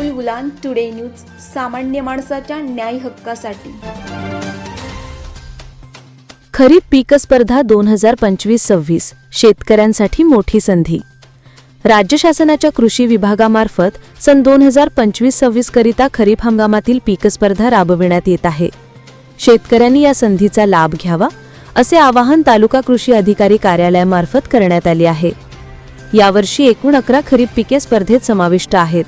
Ulgulan today news सामान्य माणसाच्या न्याय हक्कासाठी. खरीप पीक स्पर्धा दोन हजार पंचवीस सव्वीस शेतकऱ्यांसाठी मोठी संधी. राज्य शासनाच्या कृषी विभागामार्फत सन दोन हजार पंचवीस सव्वीस करिता खरीप हंगामातील पीक स्पर्धा राबविण्यात येत आहे. शेतकऱ्यांनी या संधीचा लाभ घ्यावा असे आवाहन तालुका कृषी अधिकारी कार्यालयामार्फत करण्यात आले आहे. यावर्षी एकूण अकरा खरीप पिके स्पर्धेत समाविष्ट आहेत.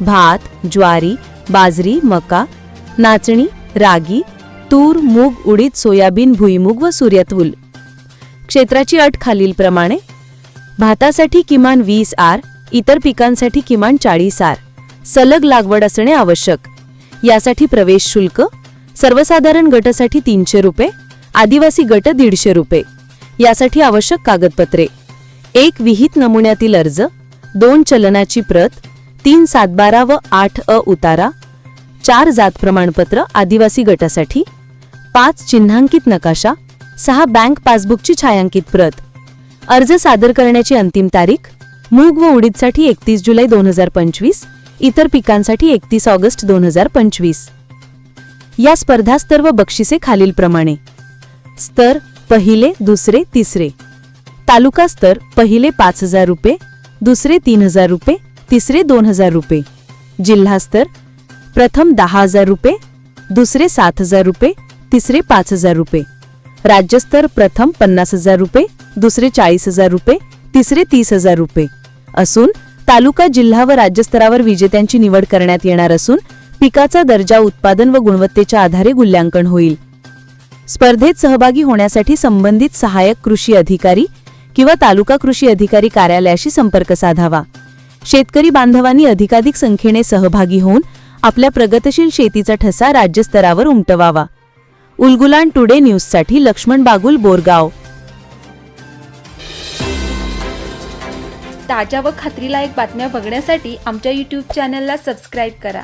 भात ज्वारी बाजरी मका नाचणी रागी तूर मूग उडीद सोयाबीन भुईमूग व सूर्यतूल क्षेत्राची अट खालीलप्रमाणे. भातासाठी किमान वीस आर इतर पिकांसाठी किमान चाळीस आर. सलग लागवड असणे आवश्यक. यासाठी प्रवेश शुल्क सर्वसाधारण गटासाठी तीनशे रुपये आदिवासी गट दीडशे रुपये. यासाठी आवश्यक कागदपत्रे. एक विहित नमुन्यातील अर्ज दोन चलनाची प्रत तीन सातबारा व आठ अ उतारा चार जात प्रमाणपत्र आदिवासी गटासाठी पाच चिन्हांकित नकाशा सहा बँक पासबुकची छायांकित प्रत. अर्ज सादर करण्याची अंतिम तारीख मूग व उडीदसाठी एकतीस जुलै दोन हजार पंचवीस इतर पिकांसाठी एकतीस ऑगस्ट दोन हजार पंचवीस. या स्पर्धा स्तर व बक्षिसे खालीलप्रमाणे स्तर पहिले दुसरे तिसरे. तालुका स्तर पहिले पाच हजार रुपये दुसरे तीन हजार रुपये तिसरे दोन हजार रुपये. जिल्हास्तर प्रथम दहा हजार रुपये दुसरे सात हजार रुपये तिसरे पाच हजार रुपये. राज्यस्तर प्रथम पन्नास हजार रुपये दुसरे चाळीस हजार रुपये तिसरे तीस हजार रुपये. असून तालुका जिल्हा व राज्यस्तरावर विजेत्यांची निवड करण्यात येणार असून पिकाचा दर्जा उत्पादन व गुणवत्तेच्या आधारे मूल्यांकन होईल. स्पर्धेत सहभागी होण्यासाठी संबंधित सहाय्यक कृषी अधिकारी किंवा तालुका कृषी अधिकारी कार्यालयाशी संपर्क साधावा. शेतकरी बांधवांनी अधिकाधिक संख्येने सहभागी होऊन आपल्या प्रगतशील शेतीचा ठसा राज्यस्तरावर उमटवावा. उलगुलान टुडे न्यूजसाठी लक्ष्मण बागुल बोरगाव. ताज्या व खात्रीलायक बातम्या बघण्यासाठी आमच्या यूट्यूब चॅनलला सबस्क्राईब करा.